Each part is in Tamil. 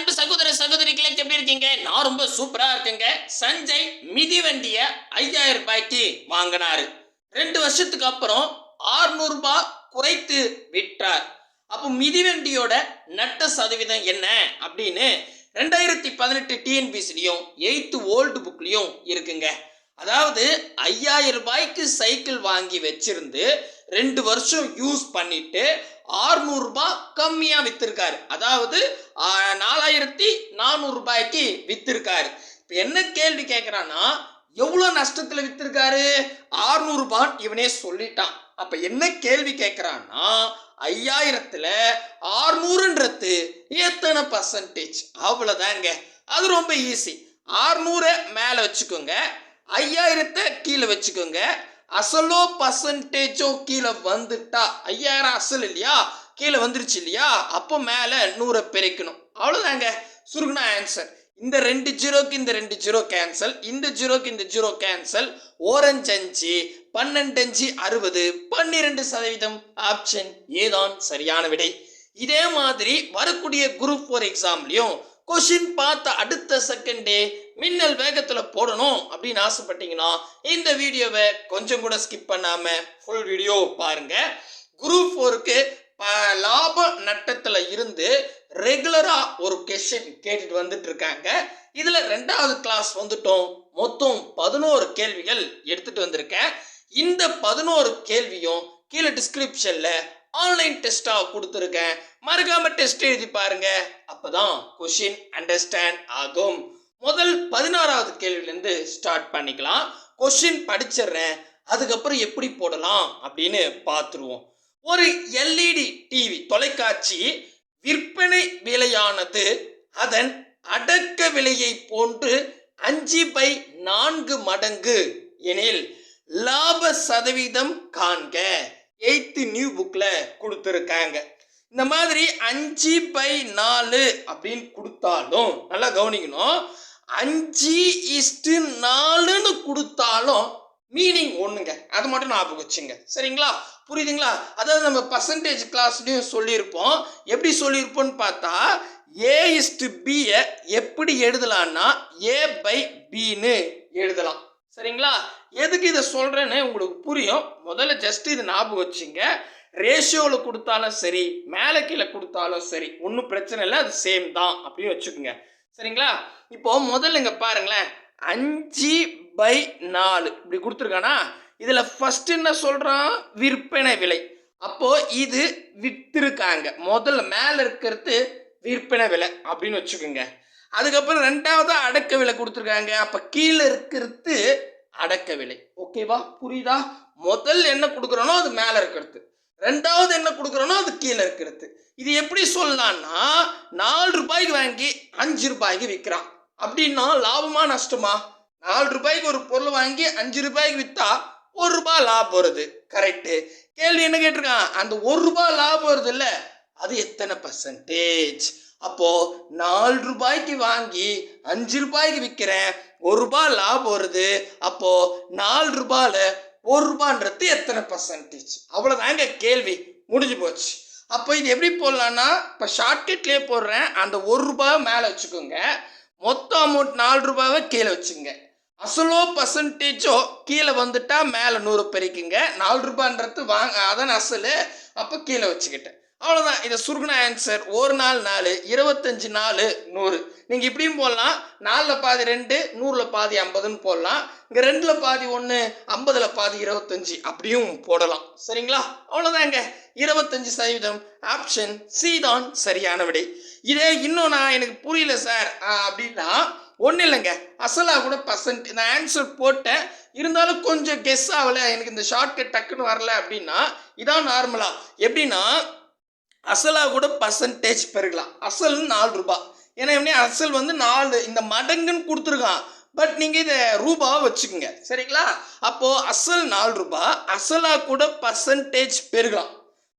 அன்பு சகோதர சகோதரிகளை எப்படி இருக்கீங்க? நான் ரொம்ப சூப்பரா இருக்கேங்க. சஞ்சய் மிதிவண்டிய ஐயாயிரம் ரூபாய்க்கு வாங்கினாரு. ரெண்டு வருஷத்துக்கு அப்புறம் 600 ரூபாய் குறைத்து விற்றார். அப்போ மிதிவண்டியோட நட்ட சதவீதம் என்ன அப்படின்னு ரெண்டாயிரத்தி பதினெட்டு டிஎன்பிசிலையும் எயித்து ஓல்டு புக்லையும் இருக்குங்க. அதாவது ஐயாயிரம் ரூபாய்க்கு சைக்கிள் வாங்கி வச்சிருந்து ரெண்டு வருஷம் யூஸ் பண்ணிட்டு 600 ரூபாய் கம்மியாக வித்திருக்காரு. அதாவது நாலாயிரத்தி நானூறு ரூபாய்க்கு வித்திருக்காரு. இப்போ என்ன கேள்வி கேட்குறான்னா எவ்வளோ நஷ்டத்தில் வித்திருக்காரு? 600 இவனே சொல்லிட்டான். அப்போ என்ன கேள்வி கேட்குறான்னா ஐயாயிரத்துல ஆறுநூறுன்றது எத்தனை பர்சன்டேஜ் அவ்வளோதாங்க அது ரொம்ப ஈஸி ஆறுநூறை மேலே வச்சுக்கோங்க. ஐயாயிரத்தை கீழே வச்சுக்கோங்க. அசலோ பர்சன்டேஜோ கீழே வந்துட்டா. ஐயாயிரம் அசல் இல்லையா? கீழே வந்துருச்சு இல்லையா? அப்போ மேலே நூறை பெருக்கணும். அவ்வளோதாங்க சுருகுனா ஆன்சர் இந்த ரெண்டு ஜீரோக்கு இந்த ரெண்டு ஜீரோ கேன்சல் இந்த ஜீரோக்கு இந்த ஜீரோ கேன்சல் ஓரஞ்சு அஞ்சு பன்னெண்டு அஞ்சு அறுபது பன்னிரெண்டு சதவீதம் ஆப்ஷன் ஏதான் சரியான விடை? இதே மாதிரி வரக்கூடிய குரூப் ஃபோர் எக்ஸாம்லையும் கொஷின் பார்த்த அடுத்த செகண்டே மின்னல் வேகத்தில் போடணும் அப்படின்னு ஆசைப்பட்டீங்கன்னா இந்த வீடியோவை கொஞ்சம் கூட ஸ்கிப் பண்ணாமல் ஃபுல் வீடியோ பாருங்க. குரூப் ஃபோருக்கு லாப நட்டத்தில் இருந்து ரெகுலராக ஒரு கொஷின் கேட்டுட்டு வந்துட்டு இருக்காங்க. இதில் ரெண்டாவது கிளாஸ் வந்துட்டோம். மொத்தம் பதினோரு கேள்விகள் எடுத்துட்டு வந்திருக்கேன். இந்த பதினோரு கேள்வியும் கீழே டிஸ்கிரிப்ஷனில் ஆன்லைன் டெஸ்ட்டாக கொடுத்துருக்கேன். மறக்காம டெஸ்ட் எழுதி பாருங்க. அப்பதான் கொஷின் அண்டர்ஸ்டாண்ட் ஆகும். முதல் பதினாறாவது கேள்வியிலேருந்து ஸ்டார்ட் பண்ணிக்கலாம். கொஷின் படிச்சிடுறேன். அதுக்கப்புறம் எப்படி போடலாம் அப்படின்னு பார்த்துருவோம். ஒரு எல்இடி டிவி தொலைக்காட்சி விற்பனை விலையானது. அதன் அடக்க விலையை போன்று அஞ்சு பை நான்கு மடங்கு எனில் லாப சதவீதம் காண்க. எயித்து நியூ புக்கில் கொடுத்துருக்காங்க. இந்த மாதிரி அஞ்சு பை நாலு அப்படின்னு கொடுத்தாலும் நல்லா கவனிக்கணும். அஞ்சு இஸ்டு நாலுன்னு கொடுத்தாலும் மீனிங் ஒன்றுங்க அது மட்டும் ஞாபகம் வச்சுங்க. சரிங்களா? புரியுதுங்களா? அதாவது நம்ம பர்சன்டேஜ் கிளாஸ்லையும் சொல்லியிருப்போம். எப்படி சொல்லியிருப்போம்னு பார்த்தா ஏ இஸ்டு பியை எப்படி எழுதலான்னா ஏ பை பின்னு எழுதலாம். சரிங்களா? எதுக்கு இதை சொல்கிறேன்னு உங்களுக்கு புரியும். முதல்ல ஜஸ்ட் இது ஞாபகம் வச்சுங்க. ரேஷியோவில் கொடுத்தாலும் சரி மேலே கீழே கொடுத்தாலும் சரி ஒன்றும் பிரச்சனை இல்லை அது சேம் தான் அப்படின்னு வச்சுக்கோங்க. சரிங்களா? இப்போ முதல்ல இங்கே பாருங்களேன். அஞ்சு பை நாலு. இப்படி கொடுத்துருக்கானா? இதில் ஃபஸ்ட்டு என்ன சொல்கிறான் விற்பனை விலை. அப்போது இது விற்றுருக்காங்க முதல்ல மேலே இருக்கிறது விற்பனை விலை அப்படின்னு வச்சுக்கோங்க. அதுக்கப்புறம் ரெண்டாவது அடக்க விலை கொடுத்துருக்காங்க. அப்போ கீழே இருக்கிறது அடக்க விலை ஓகேவா புரியுதா? முதல் என்ன கொடுக்குறோனோ அது மேலே இருக்கிறது. ரெண்டாவது என்ன கொடுக்குறோனோ அது கீழே இருக்கிறது. இது எப்படி சொல்லலாம்னா நாலு ரூபாய்க்கு வாங்கி அஞ்சு ரூபாய்க்கு விற்கிறான் அப்படின்னா லாபமா நஷ்டமா? நாலு ரூபாய்க்கு ஒரு பொருள் வாங்கி அஞ்சு ரூபாய்க்கு விற்றா ஒரு ரூபாய் லாபம் வருது. கரெக்டு கேள்வி என்ன கேட்டிருக்கான்? அந்த ஒரு ரூபாய் லாபம் வருது இல்லை? அது எத்தனை பர்சன்டேஜ் அப்போது நாலு ரூபாய்க்கு வாங்கி அஞ்சு ரூபாய்க்கு விற்கிறேன் ஒரு ரூபாய் லாபம் வருது அப்போ நாலு ரூபாயில் ஒரு ரூபான்றது எத்தனை பர்சன்டேஜ் அவ்வளோதாங்க கேள்வி. முடிஞ்சு போச்சு. அப்போ இது எப்படி போடலான்னா இப்போ ஷார்ட்கட்லேயே போடுறேன். அந்த ஒரு ரூபாய் மேலே வச்சுக்கோங்க. மொத்த அமௌண்ட் நாலு ரூபாவை கீழே வச்சுங்க. அசலோ பர்சன்டேஜோ கீழே வந்துட்டா மேலே நூறு பெருக்குங்க. நாலு ரூபான்றது வாங்க அதான் அசல்? அப்போ கீழே வச்சுக்கிட்டேன். அவ்வளோதான் இதை சுருகுன ஆன்சர் ஒரு நாள் நாலு இருபத்தஞ்சு நாலு நூறு. நீங்கள் இப்படியும் போடலாம். நாலில் பாதி ரெண்டு நூறில் பாதி ஐம்பதுன்னு போடலாம். இங்கே ரெண்டில் பாதி ஒன்று ஐம்பதில் பாதி இருபத்தஞ்சி. அப்படியும் போடலாம். சரிங்களா? அவ்வளோதாங்க இருபத்தஞ்சி சதவீதம். ஆப்ஷன் சி தான் சரியான விடை. இதே இன்னும் நான் எனக்கு புரியல சார் அப்படின்னா ஒன்றும் இல்லைங்க. அசலாக கூட பர்சன்ட் நான் ஆன்சர் போட்டேன். இருந்தாலும் கொஞ்சம் கெஸ் ஆகலை. எனக்கு இந்த ஷார்ட்கட் டக்குன்னு வரல அப்படின்னா இதான் நார்மலாக எப்படின்னா அசலா கூட பர்சன்டேஜ் பெருகலாம். அசல் நாலு ரூபாய் ஏன்னா இவனே அசல் வந்து நாலு இந்த மடங்குன்னு கொடுத்துருக்கான். பட் நீங்கள் இதை ரூபாவை வச்சுக்கோங்க. சரிங்களா? அப்போது அசல் நாலு ரூபாய் அசலா கூட பர்சன்டேஜ் பெருகலாம்.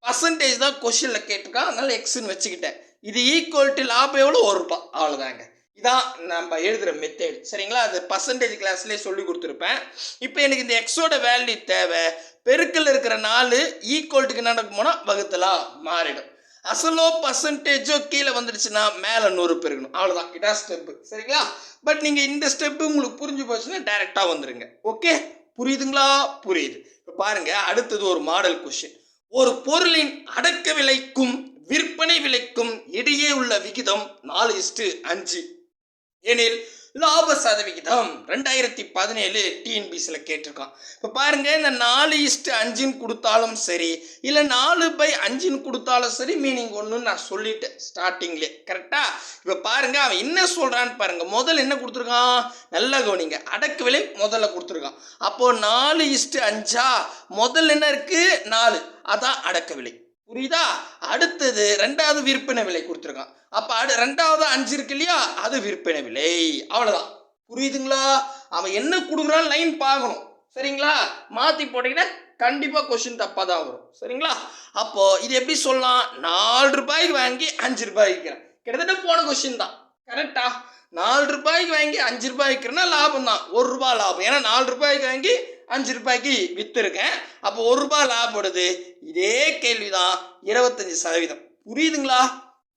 பர்சன்டேஜ் தான் கொஷினில் கேட்டிருக்கான். அதனால் எக்ஸ்ன்னு வச்சுக்கிட்டேன். இது ஈக்குவல் டு லாபம் எவ்வளோ ஒரு ரூபாய் அவ்வளோதாங்க இதான் நம்ம எழுதுகிற மெத்தேட் சரிங்களா? அது பர்சன்டேஜ் கிளாஸ்லேயே சொல்லி கொடுத்துருப்பேன். இப்போ எனக்கு இந்த எக்ஸோட வேல்யூ தேவை. பெருக்கில் இருக்கிற நாலு ஈக்குவல்ட்டுக்கு நடக்குமோனா வகுத்தலாக மாறிடும். அசலோ பர்சன்டேஜோ கீழே வந்துடுச்சுன்னா மேலே நூறு பெருக்கணும் அவ்வளோதான் இதான் ஸ்டெப்பு சரிங்களா? பட் நீங்கள் இந்த ஸ்டெப்பு உங்களுக்கு புரிஞ்சு போச்சுன்னா டைரெக்டாக வந்துடுங்க ஓகே புரியுதுங்களா? புரியுது. இப்போ பாருங்கள் அடுத்தது ஒரு மாடல் கொஷின் ஒரு பொருளின் அடக்க விலைக்கும் விற்பனை விலைக்கும் இடையே உள்ள விகிதம் நாலு இஸ்டு அஞ்சு. எனில் லாப சதவிகிதம் ரெண்டாயிரத்தி பதினேழு டிஎன்பிசியில் கேட்டிருக்கான். இப்போ பாருங்க இந்த நாலு இஸ்ட்டு அஞ்சுன்னு கொடுத்தாலும் சரி இல்லை நாலு பை அஞ்சுன்னு கொடுத்தாலும் சரி மீனிங் ஒன்றுன்னு நான் சொல்லிட்டேன் ஸ்டார்டிங்லேயே கரெக்டா இப்போ பாருங்க அவன் என்ன சொல்கிறான்னு பாருங்க. முதல்ல என்ன கொடுத்துருக்கான்? நல்லா கவனிங்க. அடக்கு விலை முதல்ல கொடுத்துருக்கான். அப்போது நாலு இஸ்ட்டு அஞ்சா? முதல்ல என்ன இருக்குது நாலு. அதான் அடக்க விலை. புரியுதா? அடுத்தது ரெண்டாவது விற்பனை விலை கொடுத்துருக்கான். அப்போ அடு ரெண்டாவது அஞ்சு இருக்கு இல்லையா? அது விற்பனை விலை. அவ்வளோதான் புரியுதுங்களா? அவன் என்ன கொடுக்குறான் லைன் பார்க்கணும். சரிங்களா? மாற்றி போட்டிங்கன்னா கண்டிப்பாக கொஷின் தப்பாக தான் வரும். சரிங்களா? அப்போ இது எப்படி சொல்லலாம்? நாலு ரூபாய்க்கு வாங்கி அஞ்சு ரூபாய் விற்கிறேன் கிட்டத்தட்ட போன கொஷின் தான். கரெக்டா நாலு ரூபாய்க்கு வாங்கி அஞ்சு ரூபாய் விற்கிறேன்னா லாபம் தான் ஒரு ரூபாய் லாபம். ஏன்னா நாலு ரூபாய்க்கு வாங்கி அஞ்சு ரூபாய்க்கு விற்றுருக்கேன் அப்போ ஒரு ரூபாய் லாபம் இதே கேள்வி தான் இருபத்தஞ்சி சதவீதம். புரியுதுங்களா?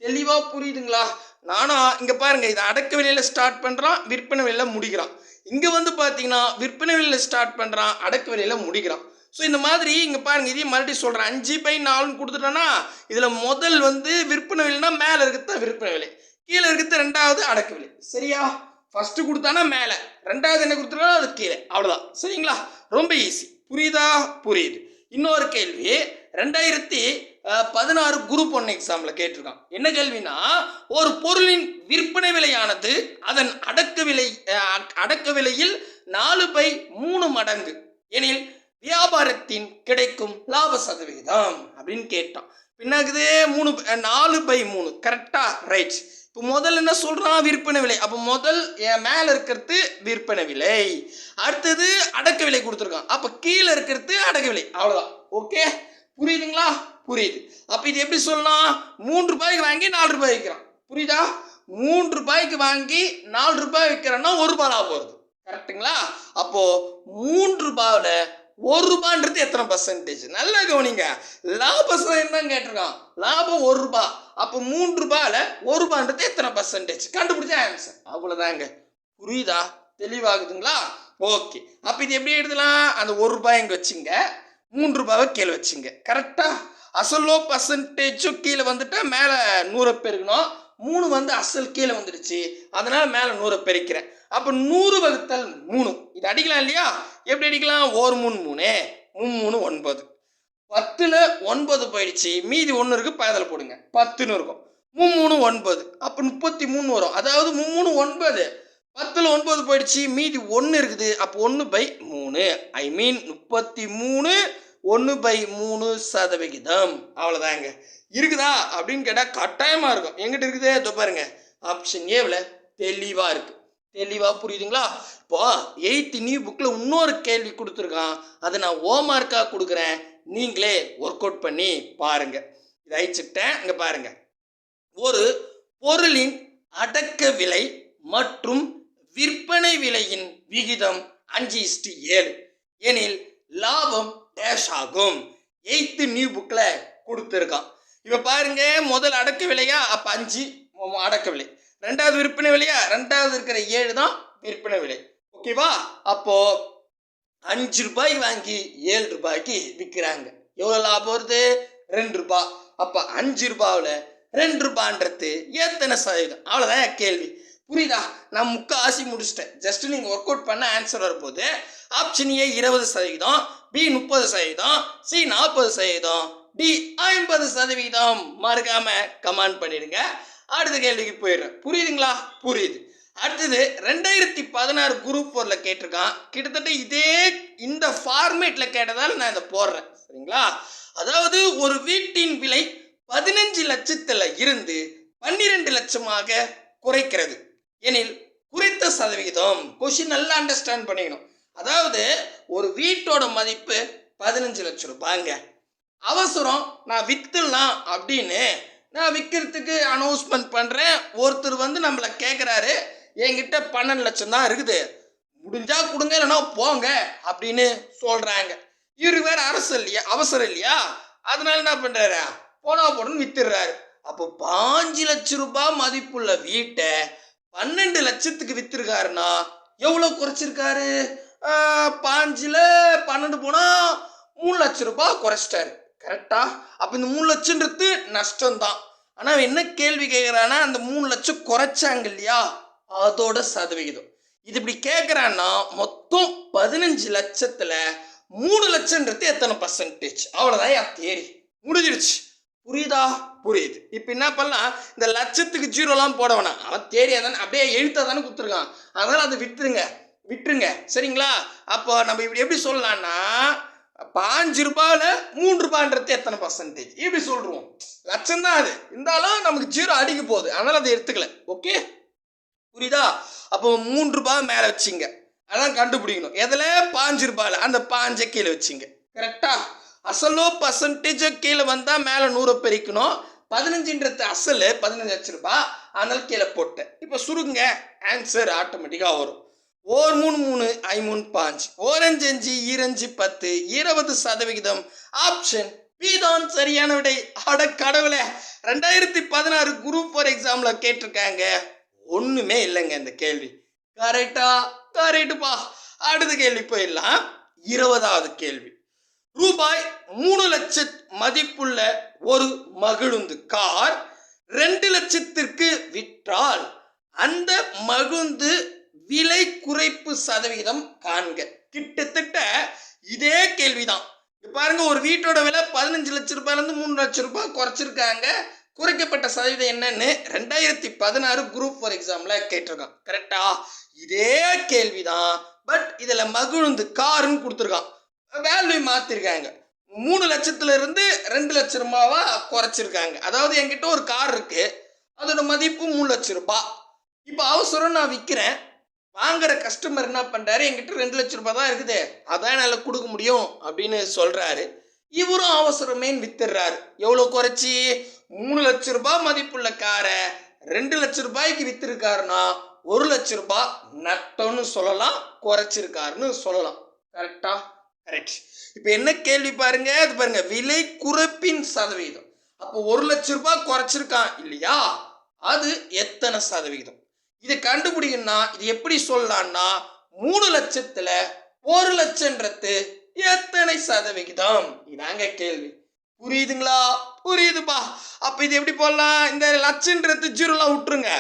தெளிவாக புரியுதுங்களா? நானா இங்கே பாருங்க இதை அடக்க விலையில் ஸ்டார்ட் பண்ணுறான் விற்பனை விலையில் முடிக்கிறான். இங்கே வந்து பார்த்தீங்கன்னா விற்பனை விலையில் ஸ்டார்ட் பண்ணுறான் அடக்க விலையில் முடிக்கிறான். ஸோ இந்த மாதிரி இங்கே பாருங்க இதையும் மறுபடியும் சொல்கிறேன் அஞ்சு பை நாலுன்னு கொடுத்துட்டோன்னா இதில் முதல் வந்து விற்பனை விலைனா மேலே இருக்கிறது தான் விற்பனை விலை. கீழே இருக்கிறது ரெண்டாவது அடக்க விலை. சரியா? ஃபஸ்ட்டு கொடுத்தானா மேலே. ரெண்டாவது என்ன கொடுத்துருக்கோம் அது கீழே. அவ்வளோதான் சரிங்களா? ரொம்ப ஈஸி புரியுதா? புரியுது. இன்னொரு கேள்வி. ரெண்டாயிரத்தி பதினாறு குரூப் ஒன் எக்ஸாமில் கேட்டிருக்கான். என்ன கேள்வினா ஒரு பொருளின் விற்பனை விலையானது அதன் அடக்க விலை அஹ், அடக்க விலையில் நாலு பை மூணு மடங்கு. எனில் வியாபாரத்தின் கிடைக்கும் லாப சதவிகிதம் அப்படின்னு கேட்டான். பின்னாக்குது மூணு ப- நாலு பை மூணு. கரெக்டா ரைட் இப்போ முதல்ல என்ன சொல்கிறான் விற்பனை விலை. அப்போ முதல் என் மேலே இருக்கிறது விற்பனை விலை. அடுத்தது அடக்க விலை கொடுத்துருக்கான். அப்போ கீழே இருக்கிறது அடக்க விலை. அவ்வளோதான் ஓகே புரியுதுங்களா? புரியுது. அப்போ இது எப்படி சொல்லலாம் மூன்று ரூபாய்க்கு வாங்கி நாலு ரூபாய் விற்கிறான். புரியுதா? மூன்று ரூபாய்க்கு வாங்கி நாலு ரூபாய் விற்கிறேன்னா ஒரு ரூபாய் லாபம் வருது. கரெக்ட்டுங்களா அப்போது மூன்று ரூபாவில் ஒரு ரூபான்றது எத்தனை பர்சன்டேஜ் நல்லா கவனிங்க. லாப என்னன்னு தான் கேட்டிருக்கான். லாபம் ஒரு ரூபாய் அப்போ மூன்று ரூபாயில் ஒரு ரூபான்றது எத்தனை பர்சன்டேஜ் கண்டுபிடிச்சா ஆன்சர் அவ்வளோதாங்க புரியுதா? தெளிவாகுதுங்களா? ஓகே அப்போ இது எப்படி எழுதலாம்? அந்த ஒரு ரூபாய் இங்கே வச்சுங்க. மூன்று ரூபாவை கீழே வச்சுங்க. கரெக்டாக அசலோ பர்சன்டேஜும் கீழே வந்துட்டால் மேலே நூறை பெருகணும் மூணு வந்து அசல் கீழே வந்துடுச்சு. அதனால் மேலே நூறை பெருக்கிறேன். அப்போ நூறு வகுத்தல் மூணு. இது அடிக்கலாம் இல்லையா? எப்படி அடிக்கலாம்? ஒரு மூணு மூணு. மூணு ஒன்பது. பத்தில் ஒன்பது போயிடுச்சு. மீதி ஒன்று இருக்குது பதில் போடுங்க. பத்துன்னு இருக்கும். மூணு ஒன்பது. அப்போ முப்பத்தி மூணு வரும். அதாவது மும்மூணு மூணு ஒன்பது. பத்தில் ஒன்பது போயிடுச்சு. மீதி ஒன்று இருக்குது. அப்போ ஒன்று பை மூணு. ஐ மீன் முப்பத்தி மூணு ஒன்று பை மூணு சதவிகிதம். அவ்வளோதாங்க இருக்குதா அப்படின்னு கேட்டால் கட்டாயமாக இருக்கும். எங்கிட்ட இருக்குதே? இதோ பாருங்க. ஆப்ஷன் ஏவில் தெளிவாக இருக்குது தெளிவாக புரியுதுங்களா? இப்போ எயித்து நியூ புக்கில் இன்னொரு கேள்வி கொடுத்துருக்கான். அதை நான் ஓமார்க்காக கொடுக்குறேன். நீங்களே ஒர்க் அவுட் பண்ணி பாருங்க. இதை அழிச்சுக்கிட்டேன். இங்கே பாருங்க. ஒரு பொருளின் அடக்க விலை மற்றும் விற்பனை விலையின் விகிதம் அஞ்சு இஸ்டு ஏழு. எனில் லாபம் டேஷ் ஆகும். எயித்து நியூ புக்கில் கொடுத்துருக்கான். இப்போ பாருங்க முதல் அடக்க விலையா? அப்போ அஞ்சு அடக்க விலை. ரெண்டாவது விற்பனை விலையா? ரெண்டாவது இருக்கிற ஏழு தான் விற்பனை விலை. ஓகேவா அப்போ அஞ்சு ரூபாய்க்கு வாங்கி ஏழு ரூபாய்க்கு விற்கிறாங்க எவ்வளோ லாபம் வருது? ரெண்டு ரூபாய் அப்போ அஞ்சு ரூபாவில் ரெண்டு ரூபான்றது எத்தனை சதவீதம்? அவ்வளோதான் என் கேள்வி. புரியுதா? நான் முக்காசி முடிச்சிட்டேன். ஜஸ்ட் நீங்கள் ஒர்க் அவுட் பண்ண ஆன்சர் வரும்போது ஆப்ஷன் ஏ இருபது சதவீதம் பி முப்பது சதவீதம் சி நாற்பது சதவீதம் டி ஐம்பது சதவீதம் மறக்காம கமெண்ட் பண்ணிடுங்க. அடுத்த கேள்விக்கு போயிடுறேன். புரியுதுங்களா? புரியுது. அடுத்தது ரெண்டாயிரத்தி பதினாறு குரூப் ஃபோரில் கேட்டிருக்கான். கிட்டத்தட்ட இதே இந்த ஃபார்மேட்டில் கேட்டதால் நான் இதை போடுறேன். சரிங்களா? அதாவது ஒரு வீட்டின் விலை பதினஞ்சு லட்சத்தில் இருந்து பன்னிரெண்டு லட்சமாக குறைக்கிறது. எனில் குறைத்த சதவிகிதம் கொஷின் நல்லா அண்டர்ஸ்டாண்ட் பண்ணிக்கணும். அதாவது ஒரு வீட்டோட மதிப்பு பதினஞ்சு லட்சம் ரூபாங்க. அவசரம் நான் விற்றுலாம் அப்படின்னு நான் விற்கிறதுக்கு அனௌன்ஸ்மெண்ட் பண்ணுறேன் ஒருத்தர் வந்து நம்மளை கேட்குறாரு என்கிட்ட பன்னெண்டு லட்சம் தான் இருக்குது. முடிஞ்சா கொடுங்க இல்லைன்னா போங்க அப்படின்னு சொல்கிறாங்க இரு வேற அரசு இல்லையா? அவசரம் இல்லையா? அதனால என்ன பண்ணுறாரு போனா போடுன்னு வித்துடுறாரு. அப்போ பாஞ்சு லட்சம் ரூபாய் மதிப்புள்ள வீட்டை பன்னெண்டு லட்சத்துக்கு விற்றுருக்காருன்னா எவ்வளோ குறைச்சிருக்காரு? பாஞ்சில் பன்னெண்டு போனால் மூணு லட்சம் ரூபாய் குறைச்சிட்டாரு. கரெக்டா? அப்போ இந்த மூணு லட்சம்ன்றது நஷ்டம் தான் அவன் என்ன கேள்வி கேட்குறான்னா அந்த மூணு லட்சம் குறைச்சாங்க இல்லையா? அதோட சதவிகிதம். இது இப்படி கேட்குறான்னா மொத்தம் பதினஞ்சு லட்சத்தில் மூணு லட்சம்ன்றது எத்தனை பர்சன்டேஜ் அவ்வளோதான் என் தேரி முடிஞ்சிருச்சு புரியுதா? புரியுது. இப்போ என்ன பண்ணலாம்? இந்த லட்சத்துக்கு ஜீரோலாம் போட வேணாம். அவன் தேரியா தானே அப்படியே எழுத்தா தானே கொடுத்துருக்கான். அதனால் அதை விட்டுருங்க. விட்டுருங்க. சரிங்களா? அப்போ நம்ம இப்படி எப்படி சொல்லலாம்னா பாஞ்சு ரூபாயில் மூணு ரூபான்றது எத்தனை பர்சன்டேஜ் இப்படி சொல்கிறோம் லட்சம் தான் அது. இருந்தாலும் நமக்கு ஜீரோ அடிக்க போகுது. அதனால் அதை எடுத்துக்கல. ஓகே புரியுதா? அப்போ மூன்று ரூபாய் மேலே வச்சிங்க. அதான் கண்டுபிடிக்கணும். எதில்? பாஞ்சு ரூபாயில். அந்த பாஞ்சை கீழே வச்சிங்க. கரெக்டா அசலோ பர்சன்டேஜோ கீழே வந்தால் மேலே நூறை பெருக்கணும். பதினஞ்சுன்றது அசல் பதினஞ்சு லட்ச ரூபாய் அதனால் கீழே போட்டேன். இப்போ சுருங்க. ஆன்சர் ஆட்டோமேட்டிக்காக வரும். ஓர் மூணு மூணு ஐ மூணு பாஞ்சு. ஓரஞ்சு அஞ்சு ஈரஞ்சு பத்து இருபது சதவிகிதம். ஆப்ஷன் பி தான் சரியான விடை. அட கடவுளே. ரெண்டாயிரத்தி பதினாறு குரூப் ஃபோர் எக்ஸாம்ல கேட்டிருக்காங்க. ஒண்ணுமே இல்லைங்க இந்த கேள்வி. கரெக்டா கரெக்டுப்பா அடுத்த கேள்வி போயிடலாம். இருபதாவது கேள்வி. ரூபாய் மூணு லட்சம் மதிப்புள்ள ஒரு மகிழுந்து கார் ரெண்டு லட்சத்திற்கு விற்றால் அந்த மகுந்து விலை குறைப்பு சதவீதம் காண்க. கிட்டத்தட்ட இதே கேள்விதான். பாருங்க ஒரு வீட்டோட விலை பதினஞ்சு லட்ச ரூபாயில இருந்து மூணு லட்ச ரூபாய் குறைச்சிருக்காங்க. குறைக்கப்பட்ட சதவீதம் என்னன்னு ரெண்டாயிரத்தி பதினாறு குரூப் ஃபார் எக்ஸாம்ல கேட்டிருக்கான். கரெக்டா இதே கேள்விதான். பட் இதுல மகிழ்ந்து காருன்னு கொடுத்துருக்கான். வேல்யூ மாத்திருக்காங்க. மூணு லட்சத்துல இருந்து ரெண்டு லட்சம் ரூபாவா குறைச்சிருக்காங்க. அதாவது என்கிட்ட ஒரு கார் இருக்கு. அதோட மதிப்பு மூணு லட்சம் ரூபாய் இப்போ அவசரம் நான் விற்கிறேன் வாங்குற கஸ்டமர் என்ன பண்ணுறாரு என்கிட்ட ரெண்டு லட்ச ரூபாய் தான் இருக்குது. அதான் என்னால் கொடுக்க முடியும் அப்படின்னு சொல்கிறாரு இவரும் அவசரமேன்னு வித்துடுறாரு. எவ்வளோ குறைச்சி? மூணு லட்சம் ரூபாய் மதிப்புள்ள காரை ரெண்டு லட்சம் ரூபாய்க்கு விற்றுருக்காருன்னா ஒரு லட்சம் ரூபாய் நட்டம்னு சொல்லலாம் குறைச்சிருக்காருன்னு சொல்லலாம். கரெக்டா கரெக்ட் இப்போ என்ன கேள்வி பாருங்க? அது பாருங்க விலை குறைப்பின் சதவீதம். அப்போ ஒரு லட்சம் ரூபாய் குறைச்சிருக்கான் இல்லையா? அது எத்தனை சதவிகிதம் இதை கண்டுபிடிக்கணும்னா இது எப்படி சொல்லலாம்னா மூணு லட்சத்துல ஒரு லட்சம்ன்றது எத்தனை சதவிகிதம்? இதாங்க கேள்வி. புரியுதுங்களா? புரியுதுப்பா. அப்ப இது எப்படி போடலாம்? இந்த லட்சம்ன்றது ஜீரோலாம் விட்டுருங்க.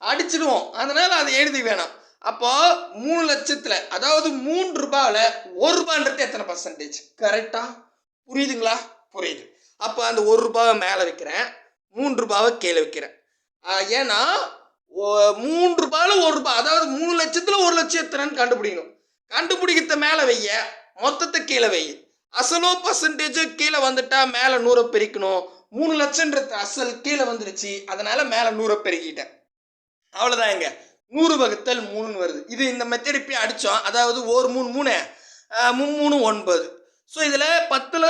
அடிச்சிடுவோம். அதனால அதை எழுதி வேணாம். அப்போ மூணு லட்சத்துல அதாவது மூன்று ரூபாயில ஒரு ரூபான்றது எத்தனை பர்சன்டேஜ் கரெக்டா புரியுதுங்களா? புரியுது. அப்போ அந்த ஒரு ரூபாவை மேலே வைக்கிறேன். மூன்று ரூபாவை கீழே வைக்கிறேன். ஏன்னா மூன்று ரூபாயில் ஒரு ரூபாய் அதாவது மூணு லட்சத்தில் ஒரு லட்சம் எத்தனைன்னு கண்டுபிடிக்கணும். கண்டுபிடிக்கிறத மேலே வைய மொத்தத்தை கீழே வை. அசலோ பர்சன்டேஜோ கீழே வந்துட்டா மேலே நூறை பெருக்கணும். மூணு லட்சன்றது அசல் கீழே வந்துருச்சு. அதனால மேலே நூறை பெருக்கிட்டேன். அவ்வளோதான் எங்க நூறு வகுத்தல் மூணுன்னு வருது. இது இந்த மெத்தட் இப்படி அடித்தோம் அதாவது ஒரு மூணு மூணு மும்மூணு மூணு ஒன்பது. ஸோ இதில் பத்தில்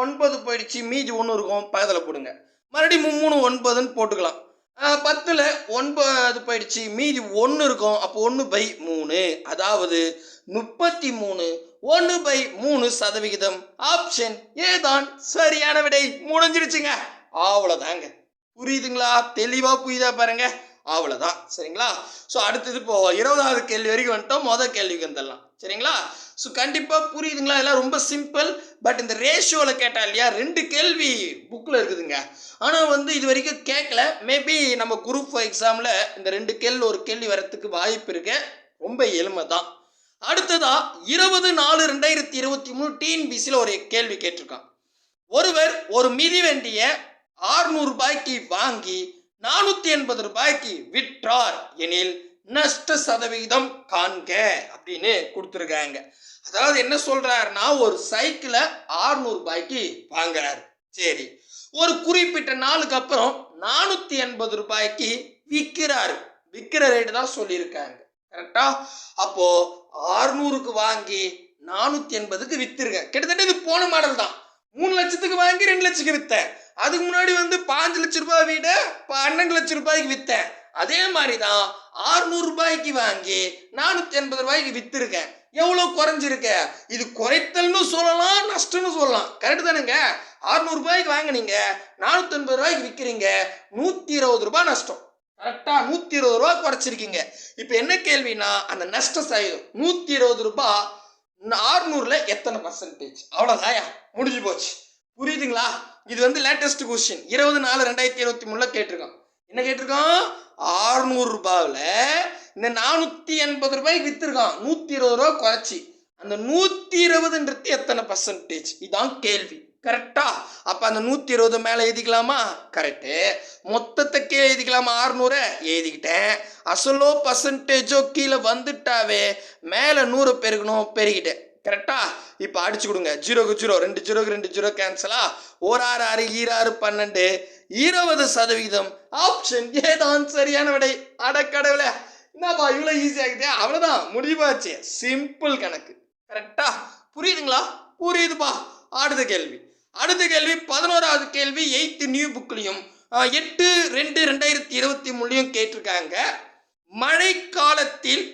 ஒன்பது போயிடுச்சு. மீதி ஒன்று இருக்கும். பதில் போடுங்க. மறுபடியும் மூணு ஒன்பதுன்னு போட்டுக்கலாம். பத்தில் ஒன்பது போயிடுச்சு. மீதி ஒன்று இருக்கும். அப்போ ஒன்று பை மூணு. அதாவது முப்பத்தி மூணு ஒன்று பை மூணு சதவிகிதம். ஆப்ஷன் ஏதான் சரியான விடை. முடிஞ்சிருச்சுங்க. அவ்வளோதாங்க புரியுதுங்களா? தெளிவாக புரியுதா பாருங்க. அவ்வளோதான் சரிங்களா? ஸோ அடுத்தது இப்போ இருபதாவது கேள்வி வரைக்கும் வந்துட்டோம். மொதல் கேள்விக்கு வந்துடலாம். சரிங்களா? ஸோ கண்டிப்பாக புரியுதுங்களா? இதெல்லாம் ரொம்ப சிம்பிள் பட் இந்த ரேஷியோவில் கேட்டா இல்லையா? ரெண்டு கேள்வி புக்கில் இருக்குதுங்க. ஆனால் வந்து இது வரைக்கும் கேட்கல மேபி நம்ம குரூப் ஃபோர் எக்ஸாமில் இந்த ரெண்டு கேள்வி ஒரு கேள்வி வரத்துக்கு வாய்ப்பு இருக்கு. ரொம்ப எளிமை தான் அடுத்ததா இருபது நாலு ரெண்டாயிரத்தி இருபத்தி மூணு டிஎன்பிசியில் ஒரு கேள்வி கேட்டிருக்கான். ஒருவர் ஒரு மிதிவண்டியை 600 ரூபாய்க்கு வாங்கி நானூற்றி எண்பது ரூபாய்க்கு விற்றார் எனில் நஷ்ட சதவிகிதம் காண்க அப்படின்னு கொடுத்துருக்காங்க. அதாவது என்ன சொல்றாருன்னா ஒரு சைக்கிளை 600 ரூபாய்க்கு வாங்குறாரு. சரி. ஒரு குறிப்பிட்ட நாளுக்கு அப்புறம் நானூற்றி எண்பது ரூபாய்க்கு விற்கிறாரு விற்கிற ரேட்டு தான் சொல்லியிருக்காங்க. கரெக்டா அப்போ ஆறுநூறுக்கு வாங்கி நானூற்றி எண்பதுக்கு வித்துருங்க. கிட்டத்தட்ட இது போன மாடல் தான். மூணு லட்சத்துக்கு வாங்கி ரெண்டு லட்சத்துக்கு விற்றேன் அதுக்கு முன்னாடி வந்து பாஞ்சு லட்ச ரூபாய் வீட பன்னெண்டு லட்சம் ரூபாய்க்கு விற்றேன் அதே மாதிரி தான் ஆறுநூறு ரூபாய்க்கு வாங்கி நானூற்றி எண்பது ரூபாய்க்கு விற்றுருக்கேன் எவ்வளோ குறைஞ்சிருக்க? இது குறைத்தல்னு சொல்லலாம் நஷ்டம்னு சொல்லலாம். கரெக்ட் தானேங்க? அறுநூறு ரூபாய்க்கு வாங்குனீங்க நானூற்றி எண்பது ரூபாய்க்கு விற்கிறீங்க நூற்றி இருபது ரூபாய் நஷ்டம். கரெக்டாக நூற்றி இருபது ரூபாய் குறைச்சிருக்கீங்க. இப்போ என்ன கேள்வினா அந்த நஷ்ட சதவீதம் நூற்றி இருபது ரூபா ஆறுநூறில் எத்தனை பர்சன்டேஜ் அவ்வளோதாயா முடிஞ்சு போச்சு. புரியுதுங்களா? இது வந்து லேட்டஸ்ட் கொஸ்டின் இருபது நாலு ரெண்டாயிரத்தி இருபத்தி மூணில் கேட்டிருக்கோம். என்ன கேட்டிருக்கோம் ஆறுநூறு ரூபாவில் இந்த நானூற்றி எண்பது ரூபாய்க்கு விற்றுருக்கான் நூற்றி இருபது ரூபா குறைச்சி. அந்த நூற்றி இருபதுன்றது எத்தனை பர்சன்டேஜ் இதான் கேள்வி. கரெக்டா அப்போ அந்த நூற்றி இருபது மேலே எழுதிக்கலாமா? கரெக்டு மொத்தத்தை கீழே எழுதிக்கலாமா? ஆறுநூறு? எழுதிக்கிட்டேன். அசலோ பர்சன்டேஜோ கீழே வந்துட்டாவே மேலே நூறு பெருகணும் பெருகிட்டேன். கரெக்டா? இப்போ அடிச்சு கொடுங்க. ஜீரோக்கு ஜீரோ ரெண்டு ஜீரோக்கு ரெண்டு ஜீரோ கேன்சலா ஒரு ஆறு ஆறு ஈராறு பன்னெண்டு. இருபது சதவிகிதம் ஆப்ஷன் ஏதான் சரியான விடை. அடக்கடவுளே என்னப்பா இவ்வளோ ஈஸி ஆகுதே அவ்வளோதான் முடிவாச்சு. சிம்பிள் கணக்கு. கரெக்டா? புரியுதுங்களா? புரியுதுப்பா. அடுத்த கேள்வி. அடுத்த கேள்வி பதினோராவது கேள்வி எயித்து நியூ புக்லையும் எட்டு ரெண்டு ரெண்டாயிரத்தி இருபத்தி மூணுலையும் கேட்டிருக்காங்க. மழைக்காலத்தில்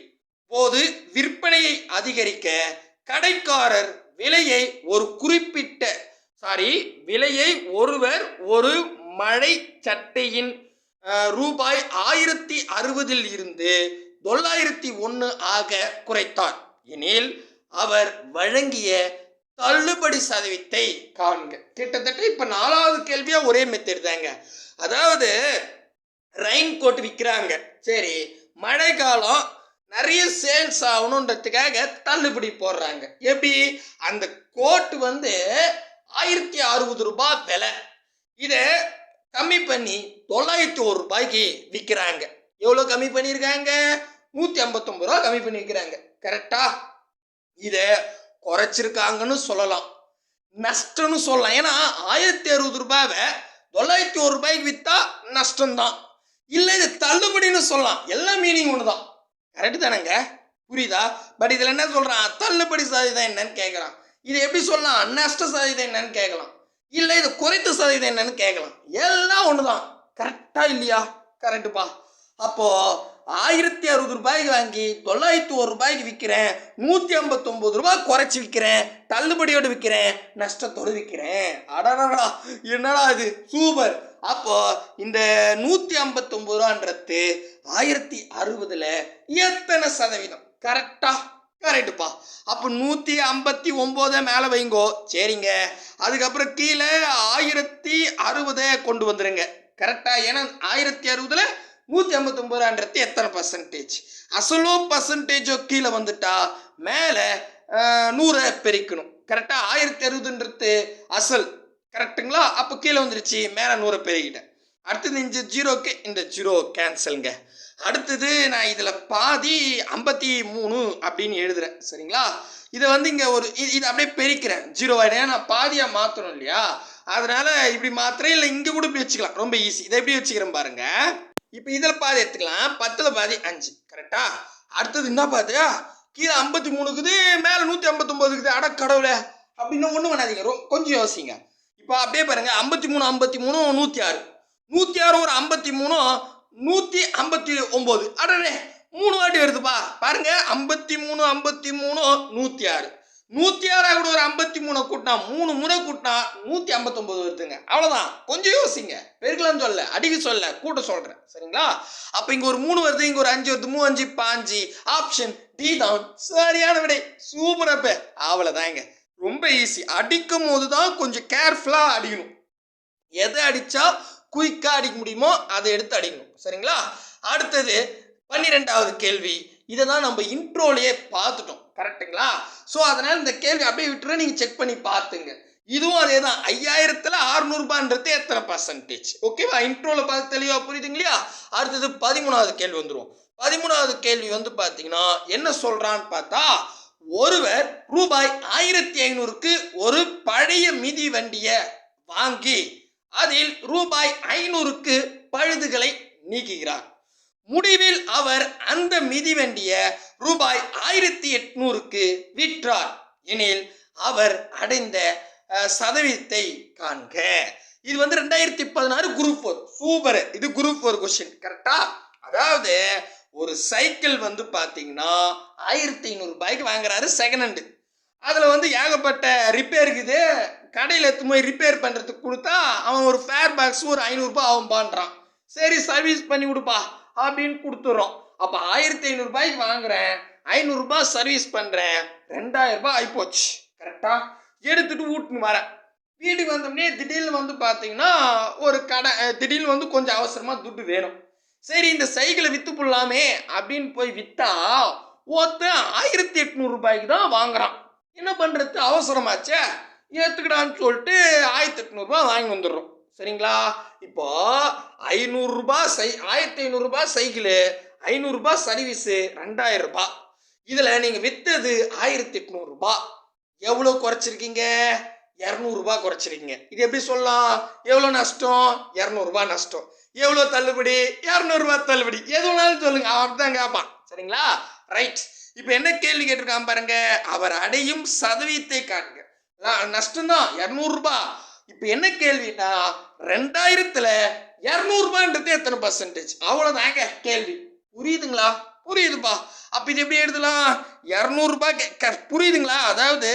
போது விற்பனையை அதிகரிக்க கடைக்காரர் விலையை ஒரு குறிப்பிட்ட சாரி விலையை ஒருவர் ஒரு மழை சட்டையின் ரூபாய் ஆயிரத்தி அறுபதில் இருந்து தொள்ளாயிரத்தி ஒன்று ஆக குறைத்தார் எனில் அவர் வழங்கிய தள்ளுபடி சதவீதத்தை காண்க. கிட்டத்தட்ட இப்ப நாலாவது கேள்வியா ஒரே மெத்தட் தாங்க. அதாவது ரெயின் கோட் விற்கிறாங்க சரி மழைக்காலம் நிறைய சேல்ஸ் ஆகணுன்றதுக்காக தள்ளுபடி போடுறாங்க. எப்படி? அந்த கோட் வந்து ஆயிரத்தி அறுபது ரூபாய் விலை. இதை கம்மி பண்ணி தொள்ளாயிரத்தி ஒரு ரூபாய்க்கு விற்கிறாங்க. எவ்வளோ கம்மி பண்ணியிருக்காங்க? நூற்றி ஐம்பத்தொம்பது ரூபா கம்மி பண்ணியிருக்கிறாங்க கரெக்டா இதை குறைச்சிருக்காங்கன்னு சொல்லலாம். நஷ்டம்னு சொல்லலாம். ஏன்னா ஆயிரத்தி அறுபது ரூபாவை தொள்ளாயிரத்தி ஒரு ரூபாய்க்கு விற்றா நஷ்டம்தான். இல்லை இது தள்ளுபடின்னு சொல்லலாம். எல்லா மீனிங் ஒன்று தான் கரெக்டு தானேங்க? புரியுதா? பட் இதில் என்ன சொல்கிறான் தள்ளுபடி சதவீதம் என்னன்னு கேட்குறான் இது எப்படி சொல்லலாம்? நஷ்ட சதவீதம் என்னன்னு கேட்கலாம். இல்லை இது குறைத்த சதவீதம் என்னன்னு கேட்கலாம். எல்லாம் ஒன்று தான் கரெக்டாக இல்லையா? கரெக்டுப்பா அப்போது ஆயிரத்தி அறுபது ரூபாய்க்கு வாங்கி தொள்ளாயிரத்தி ஒரு ரூபாய்க்கு விற்கிறேன். நூற்றி ஐம்பத்தொம்பது ரூபாய் குறைச்சி விற்கிறேன். தள்ளுபடியோடு விற்கிறேன். நஷ்டத்தோடு விற்கிறேன். அடடா என்னடா இது? சூப்பர் அப்போது இந்த நூற்றி ஐம்பத்தொம்பது ரூபான்றது ஆயிரத்தி அறுபதில் எத்தனை சதவீதம்? கரெக்டாக கரெக்டுப்பா அப்போ நூற்றி ஐம்பத்தி ஒம்போதை மேலே வைங்கோ. சரிங்க. அதுக்கப்புறம் கீழே ஆயிரத்தி அறுபதை கொண்டு வந்துடுங்க கரெக்டாக ஏன்னா ஆயிரத்தி அறுபதில் நூற்றி ஐம்பத்தொம்பது ரூபான்றது எத்தனை பர்சன்டேஜ் அசலோ பர்சன்டேஜோ கீழே வந்துட்டா மேலே நூறை பெருக்கணும். கரெக்டாக ஆயிரத்தி அறுபதுன்றது அசல். கரெக்ட்டுங்களா அப்போ கீழே வந்துருச்சு. மேலே நூறை பெருகிட்டேன் அடுத்தது இந்த ஜீரோக்கு இந்த ஜீரோ கேன்சலுங்க. அடுத்தது நான் இதில் பாதி ஐம்பத்தி மூணு அப்படின்னு எழுதுறேன். சரிங்களா? இதை வந்து இங்கே ஒரு இது இதை அப்படியே பெருக்கிறேன். ஜீரோ ஆகிடும் நான் பாதியாக மாற்றணும் இல்லையா? அதனால இப்படி மாத்திரம் இல்லை இங்கே கூட இப்படி வச்சுக்கலாம். ரொம்ப ஈஸி இதை எப்படி வச்சுக்கிறேன் பாருங்க. இப்போ இதில் பாதி எடுத்துக்கலாம். பத்தில் பாதி அஞ்சு. கரெக்டா அடுத்தது என்ன பாத்தியா கீழே ஐம்பத்தி மூணுக்குது மேலே நூற்றி ஐம்பத்தொம்போதுக்குது. அட கடவுளே. அப்படின்னு ஒன்றும் பண்ணாதீங்க. கொஞ்சம் யோசிங்க. இப்போ அப்படியே பாருங்க ஐம்பத்தி மூணு ஐம்பத்தி மூணு நூற்றி ஆறு நூற்றி ஆறு ஒரு ஐம்பத்தி மூணு நூற்றி ஐம்பத்தி ஒம்பது. அடடே மூணு வாட்டி வருதுப்பா. பாருங்க ஐம்பத்தி மூணு ஐம்பத்தி மூணு நூற்றி ஆறு நூற்றி ஆறாக கூட ஒரு ஐம்பத்தி மூணு கூட்டினா மூணு முறை கூட்டினா நூற்றி ஐம்பத்தொம்பது வருதுங்க. அவ்வளோதான் கொஞ்சம் யோசிங்க. பெருக்கலாம்னு சொல்ல அடிக்க சொல்ல கூட்ட சொல்கிறேன் சரிங்களா? அப்போ இங்கே ஒரு மூணு வருது இங்கே ஒரு அஞ்சு வருது மூணு அஞ்சு பாஞ்சு ஆப்ஷன் டி தான். சரியான விடை. சூப்பரப்ப அவ்வளோதாங்க ரொம்ப ஈஸி அடிக்கும் போது தான் கொஞ்சம் கேர்ஃபுல்லாக அடிக்கணும். எதை அடித்தா குயிக்காக அடிக்க முடியுமோ அதை எடுத்து அடிக்கணும். சரிங்களா? அடுத்தது பன்னிரெண்டாவது கேள்வி. இதை தான் நம்ம இன்ட்ரோலையே பார்த்துட்டோம். கரெக்ட்டுங்களா? ஸோ அதனால் இந்த கேள்வி அப்படியே விட்டுற நீங்கள் செக் பண்ணி பார்த்துங்க. இதுவும் அதே தான் ஐயாயிரத்தில் அறுநூறுபான்றது எத்தனை பர்சன்டேஜ் ஓகேவா இன்ட்ரோவில் பார்த்து தெளிவாக புரியுதுங்களா அடுத்தது பதிமூணாவது கேள்வி வந்துடும் பதிமூணாவது கேள்வி வந்து பார்த்தீங்கன்னா என்ன சொல்கிறான்னு பார்த்தா ஒருவர் ரூபாய் ஆயிரத்தி ஐநூறுக்கு ஒரு பழைய மிதி வண்டியை வாங்கி அதில் ரூபாய் ஐநூறுக்கு பழுதுகளை நீக்குகிறார். முடிவில் அவர் அந்த மிதிவண்டியை ரூபாய் ஆயிரத்தி எட்நூறுக்கு விற்றார். எனில் அவர் அடைந்த சதவீதத்தை காண்க. இது வந்து ரெண்டாயிரத்தி பதினாறு குரூப் ஃபோர் சூப்பர். இது குரூப் ஃபோர் கொஸ்டின் கரெக்டா அதாவது ஒரு சைக்கிள் வந்து பார்த்தீங்கன்னா ஆயிரத்தி ஐநூறுபாய்க்கு வாங்குறாரு செகண்ட் ஹேண்டு அதில் வந்து ஏகப்பட்ட ரிப்பேர் இருக்குது. கடையில் எடுத்து போய் ரிப்பேர் பண்ணுறதுக்கு கொடுத்தா அவன் ஒரு ஃபேர் பாக்ஸ் ஒரு ஐநூறுரூபா அவன் பண்ணுறான் சரி சர்வீஸ் பண்ணி கொடுப்பா அப்படின்னு கொடுத்துட்றோம் அப்போ ஆயிரத்தி ஐநூறுபாய்க்கு வாங்குறேன் ஐநூறுரூபா சர்வீஸ் பண்ணுறேன் ரெண்டாயிரரூபா ஆகிப்போச்சு கரெக்டாக எடுத்துகிட்டு வீட்டுன்னு வரேன் வீட்டுக்கு வந்தோடனே திடீர்னு வந்து பார்த்தீங்கன்னா ஒரு கடை திடீர்னு வந்து கொஞ்சம் அவசரமாக துட்டு வேணும். சரி இந்த சைக்கிளை விற்று போடலாமே அப்படின்னு போய் விற்றா ஒருத்தன் ஆயிரத்தி எட்நூறுபாய்க்கு தான் வாங்குறான். என்ன பண்ணுறது அவசரமாச்சே. ஏற்றுக்கடான்னு சொல்லிட்டு ஆயிரத்தி எட்நூறுபா வாங்கி வந்துடுறோம். சரிங்களா? இப்போ ஐநூறுரூபா சை ஆயிரத்தி ஐநூறுரூபா சைக்கிளு ஐநூறுரூபா சர்வீஸு ரெண்டாயிரம் ரூபாய். இதில் நீங்கள் விற்றது ஆயிரத்தி எட்நூறுபா எவ்வளோ குறைச்சிருக்கீங்க? இரநூறுபா குறைச்சிருக்கீங்க. இது எப்படி சொல்லலாம்? எவ்வளோ நஷ்டம்? இரநூறுபா நஷ்டம். எவ்வளோ தள்ளுபடி? இரநூறுபா தள்ளுபடி. எது வேணாலும் சொல்லுங்க. அவன் தான் கேட்பான் சரிங்களா? ரைட் இப்போ என்ன கேள்வி கேட்டிருக்கான் பாருங்க. அவர் அடையும் சதவீதத்தை காண்க. நஷ்டம்தான். இரநூறுபா இப்போ என்ன கேள்வினா ரெண்டாயிரத்துல இரநூறுபான்றது எத்தனை பர்சன்டேஜ் அவ்வளோதாங்க கேள்வி. புரியுதுங்களா? புரியுதுப்பா. அப்போ இது எப்படி எழுதலாம்? இரநூறுபா புரியுதுங்களா? அதாவது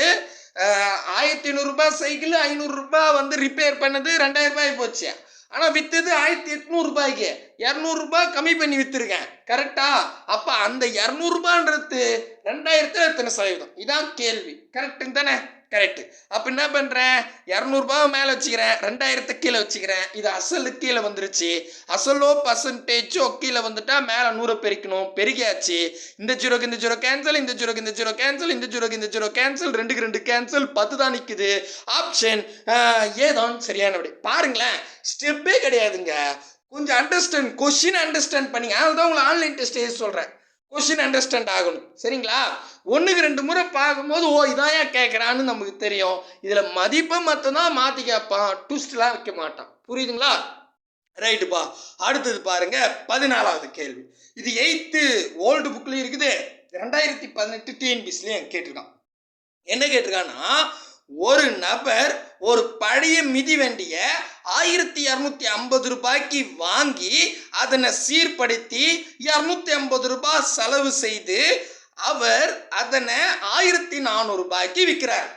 ஆயிரத்தி ஐநூறுரூபா சைக்கிள் ஐநூறுரூபா வந்து ரிப்பேர் பண்ணது ரெண்டாயிரம் ரூபாய் போச்சு. ஆனால் விற்றது ஆயிரத்தி எட்நூறுபாய்க்கு இரநூறுபா கம்மி பண்ணி விற்றுருக்கேன் கரெக்டா அப்போ அந்த இரநூறுபான்றது ரெண்டாயிரத்தில் எத்தனை சதவீதம்? இதான் கேள்வி. கரெக்டுங்க தானே? கரெக்ட் அப்போ என்ன பண்ணுறேன் இரநூறுபா மேலே வச்சுக்கிறேன். ரெண்டாயிரத்து கீழே வச்சுக்கிறேன். இது அசலு கீழே வந்துருச்சு. அசலோ பர்சன்டேஜோ கீழே வந்துட்டா மேலே நூறு பெருக்கணும். பெருகியாச்சு. இந்த ஜீரோக்கு இந்த ஜீரோ கேன்சல் இந்த ஜீரோக்கு இந்த ஜீரோ கேன்சல் இந்த ஜீரோக்கு இந்த ஜீரோ கேன்சல் ரெண்டுக்கு ரெண்டு கேன்சல் பத்து தான் நிற்குது ஆப்ஷன் ஏதான் சரியான அப்படி பாருங்களேன். ஸ்டெப்பே கிடையாதுங்க. கொஞ்சம் அண்டர்ஸ்டாண்ட் கொஷின் அண்டர்ஸ்டாண்ட் பண்ணிங்க. அதுதான் தான் உங்களை ஆன்லைன் டெஸ்ட் எழுத சொல்கிறேன் கொஷின் அண்டர்ஸ்டாண்ட் ஆகணும். சரிங்களா? ஒன்றுக்கு ரெண்டு முறை பார்க்கும்போது ஓ இதான் ஏன் கேட்குறான்னு நமக்கு தெரியும். இதில் மதிப்பை மட்டும்தான் மாற்றி கேட்பான் ட்விஸ்ட்லாம் வைக்க மாட்டான். புரியுதுங்களா? ரைட்டுப்பா அடுத்தது பாருங்க பதினாலாவது கேள்வி. இது எயித்து ஓல்டு புக்லேயும் இருக்குது. ரெண்டாயிரத்தி பதினெட்டு டிஎன்பிஸ்லேயும் கேட்டிருக்கான். என்ன கேட்டிருக்கான்னா ஒரு நபர் ஒரு பழைய மிதிவண்டியை ஆயிரத்தி இரநூத்தி ஐம்பது ரூபாய்க்கு வாங்கி அதனை சீர்படுத்தி இரநூத்தி ஐம்பது ரூபாய் செலவு செய்து அவர் அதனை ஆயிரத்தி நானூறு ரூபாய்க்கு விற்கிறார்.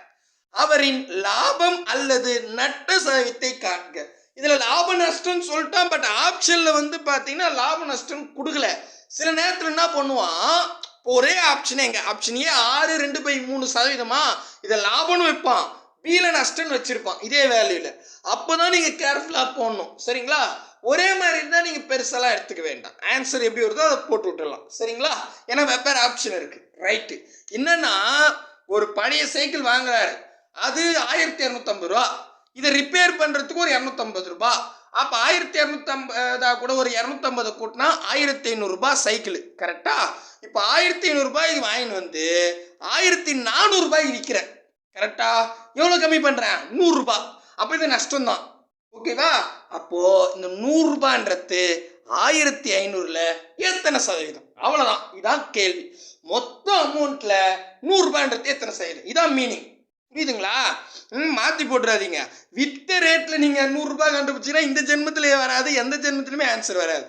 அவரின் லாபம் அல்லது நட்ட சதவீதத்தை காண்க. இதுல லாப நஷ்டம்னு சொல்லிட்டான் பட் ஆப்ஷன்ல வந்து பாத்தீங்கன்னா லாப நஷ்டம் கொடுக்கல. சில நேரத்தில் என்ன பண்ணுவான் இப்போ ஒரே ஆப்ஷன் எங்க ஆப்ஷன் ஏ ஆறு ரெண்டு பை மூணு சதவீதமா இதை லாபம்னு வைப்பான். பீல நஷ்டம்னு வச்சிருப்பான். இதே வேல்யூல அப்போதான் நீங்க கேர்ஃபுல்லா போடணும். சரிங்களா? ஒரே மாதிரி இருந்தால் நீங்கள் பெருசெல்லாம் எடுத்துக்க வேண்டாம். ஆன்சர் எப்படி வருதோ அதை போட்டு விட்டுடலாம் சரிங்களா? ஏன்னா வெவ்வேறு ஆப்ஷன் இருக்குது ரைட்டு என்னன்னா ஒரு பழைய சைக்கிள் வாங்குறாரு. அது ஆயிரத்தி இரநூத்தம்பது ரூபா. இதை ரிப்பேர் பண்ணுறதுக்கு ஒரு இரநூத்தம்பது ரூபா. அப்போ ஆயிரத்தி இரநூத்தம்பதா கூட ஒரு இரநூத்தம்பது கூட்டினா ஆயிரத்தி ஐநூறுரூபா சைக்கிள் கரெக்டா இப்போ ஆயிரத்தி ஐநூறுரூபா இது வாங்கின்னு வந்து ஆயிரத்தி நானூறுரூபாய் விற்கிறேன் கரெக்டா எவ்வளோ கம்மி பண்ணுறேன் நூறுரூபா அப்போ இது நஷ்டம்தான். ஓகேவா அப்போது இந்த நூறுரூபான்றது ஆயிரத்தி ஐநூறுல எத்தனை சதவீதம்? அவ்வளோதான் இதான் கேள்வி. மொத்த அமௌண்ட்டில் நூறுரூபான்றது எத்தனை சதவீதம்? இதான் மீனிங் புரியுதுங்களா? ம் மாற்றி போட்டுறாதீங்க. வித்த ரேட்டில் நீங்கள் நூறுரூபா கண்டுபிடிச்சிங்கன்னா இந்த ஜென்மத்திலே வராது எந்த ஜென்மத்திலுமே ஆன்சர் வராது.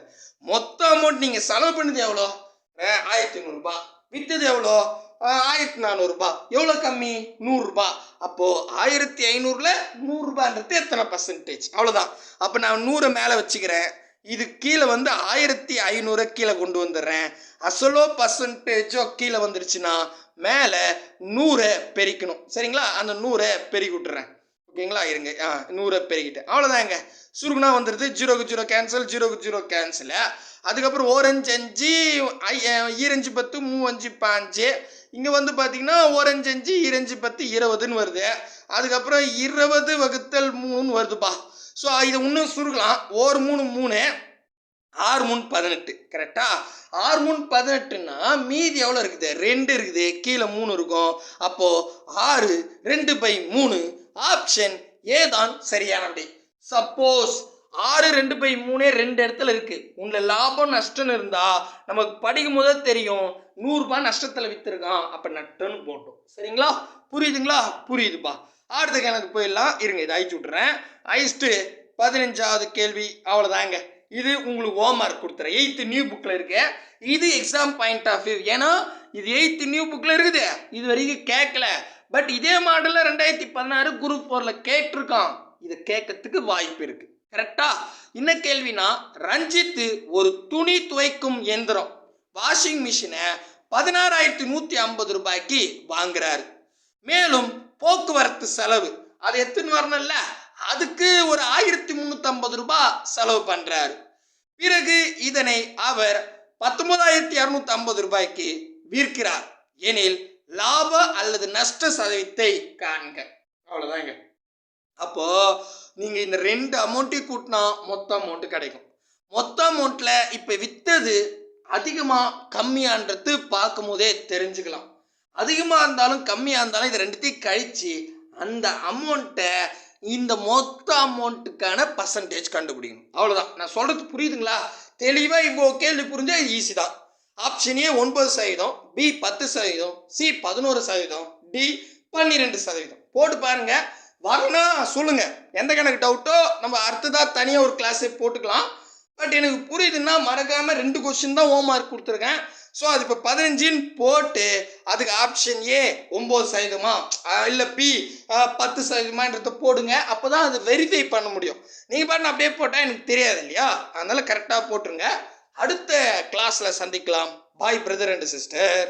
மொத்த அமௌண்ட் நீங்கள் செலவு பண்ணது எவ்வளோ? ஆயிரத்தி ஐநூறுரூபா விற்றது எவ்வளோ? ஆயிரத்தி நானூறுரூபா எவ்வளோ கம்மி? நூறுரூபா. அப்போது ஆயிரத்தி ஐநூறில் நூறுரூபான்றது எத்தனை பர்சன்டேஜ் அவ்வளோதான். அப்போ நான் நூறு மேலே வச்சுக்கிறேன். இது கீழே வந்து ஆயிரத்தி ஐநூறை கீழே கொண்டு வந்துடுறேன். அசலோ பர்சன்டேஜோ கீழே வந்துருச்சுன்னா மேலே நூறை பெருக்கணும். சரிங்களா? அந்த நூறை பெருக்கி விட்டுறேன் ஓகேங்களா? இருங்க. ஆ நூறை பெருக்கிட்டேன். அவ்வளோதாங்க சுருகுனா வந்துடுது ஜீரோக்கு ஜீரோ கேன்சல் ஜீரோக்கு ஜீரோ கேன்சல் அதுக்கப்புறம் ஓரஞ்சு அஞ்சு ஐ ஈரஞ்சு பத்து மூவஞ்சு பாஞ்சு. இங்கே வந்து பார்த்தீங்கன்னா ஓரஞ்சு அஞ்சு ஈரஞ்சு பத்து இருபதுன்னு வருது. அதுக்கப்புறம் இருபது வகுத்தல் மூணுன்னு வருதுப்பா. ஸோ இதை இன்னும் சுருக்கலாம். ஒரு மூணு மூணு. ஆறு மூணு பதினெட்டு கரெக்டா ஆறு மூணு பதினெட்டுன்னா மீதி எவ்வளோ இருக்குது? ரெண்டு இருக்குது. கீழே மூணு இருக்கும். அப்போது ஆறு ரெண்டு பை மூணு ஆப்ஷன் ஏதான் சரியான அப்படி சப்போஸ் ஆறு ரெண்டு பை மூணே ரெண்டு இடத்துல இருக்குது உங்களை லாபம் நஷ்டம்னு இருந்தால் நமக்கு படிக்கும் போதே தெரியும் நூறுரூபா நஷ்டத்தில் விற்றுருக்கான் அப்போ நட்டம்னு போட்டோம். சரிங்களா? புரியுதுங்களா? புரியுதுப்பா. அடுத்த கணக்கு போயிடலாம். இருங்க இதை அழிச்சு விட்றேன் அழிச்சிட்டு பதினஞ்சாவது கேள்வி அவ்வளோதாங்க இது உங்களுக்கு ஹோம்ஒர்க் கொடுத்துறேன். எயித்து நியூ புக்கில் இருக்கு இது எக்ஸாம் பாயிண்ட் ஆஃப் வியூ ஏன்னா இது எயித்து நியூ புக்கில் இருக்குது. இது வரைக்கும் கேட்கல. பட் இதே மாடலில் ரெண்டாயிரத்தி பதினாறு குரூப் ஃபோரில் கேட்டிருக்கான். இதை கேட்கறதுக்கு வாய்ப்பு இருக்கு. கரெக்டா என்ன கேள்வினா ரஞ்சித்து ஒரு துணி துவைக்கும் இயந்திரம் வாஷிங் மிஷினை பதினாறாயிரத்தி நூற்றி ஐம்பது ரூபாய்க்கு வாங்குறாரு. மேலும் போக்குவரத்து செலவு. அதை எடுத்துன்னு வரணும்ல. அதுக்கு ஒரு ஆயிரத்தி முந்நூற்றம்பது ரூபாய் செலவு பண்ணுறாரு பிறகு இதனை அவர் பத்தொன்பதாயிரத்தி இரநூத்தி ஐம்பது ரூபாய்க்கு விற்கிறார். எனில் லாப அல்லது நஷ்ட சதவீதத்தை காண்க. அவ்வளோதாங்க அப்போ நீங்க இந்த ரெண்டு அமௌண்ட்டையும் கூட்டினா மொத்த அமௌண்ட் கிடைக்கும். மொத்த அமௌண்ட்ல இப்ப வித்தது அதிகமா கம்மியான்றது பார்க்கும் போதே தெரிஞ்சுக்கலாம். அதிகமா இருந்தாலும் கம்மியா இருந்தாலும் இது ரெண்டுத்தையும் கழிச்சு அந்த அமௌண்ட்டை இந்த மொத்த அமௌண்ட்டுக்கான பர்சன்டேஜ் கண்டுபிடிக்கணும். அவ்வளோதான் நான் சொல்கிறது புரியுதுங்களா? தெளிவாக இவ்வளோ கேள்வி புரிஞ்சா ஈஸி தான். ஆப்ஷன் ஏ ஒன்பது சதவீதம் பி பத்து சதவீதம் சி பதினோரு சதவீதம் டி பன்னிரெண்டு சதவீதம். போட்டு பாருங்கள் வரணும் சொல்லுங்கள் எந்த கணக்கு டவுட்டோ நம்ம அடுத்ததாக தனியாக ஒரு கிளாஸே போட்டுக்கலாம். பட் எனக்கு புரியுதுன்னா மறக்காமல் ரெண்டு கொஸ்டின் தான் ஹோம் மார்க் கொடுத்துருக்கேன். ஸோ அது இப்போ பதினஞ்சுன்னு போட்டு அதுக்கு ஆப்ஷன் ஏ ஒம்பது சதவீதமா இல்லை பி பத்து சதவீதமான்றத போடுங்க. அப்போ தான் அது வெரிஃபை பண்ண முடியும். நீங்கள் பாருங்க அப்படியே போட்டால் எனக்கு தெரியாது இல்லையா? அதனால கரெக்டாக போட்டுருங்க. அடுத்த கிளாஸில் சந்திக்கலாம். பாய் பிரதர் அண்ட் சிஸ்டர்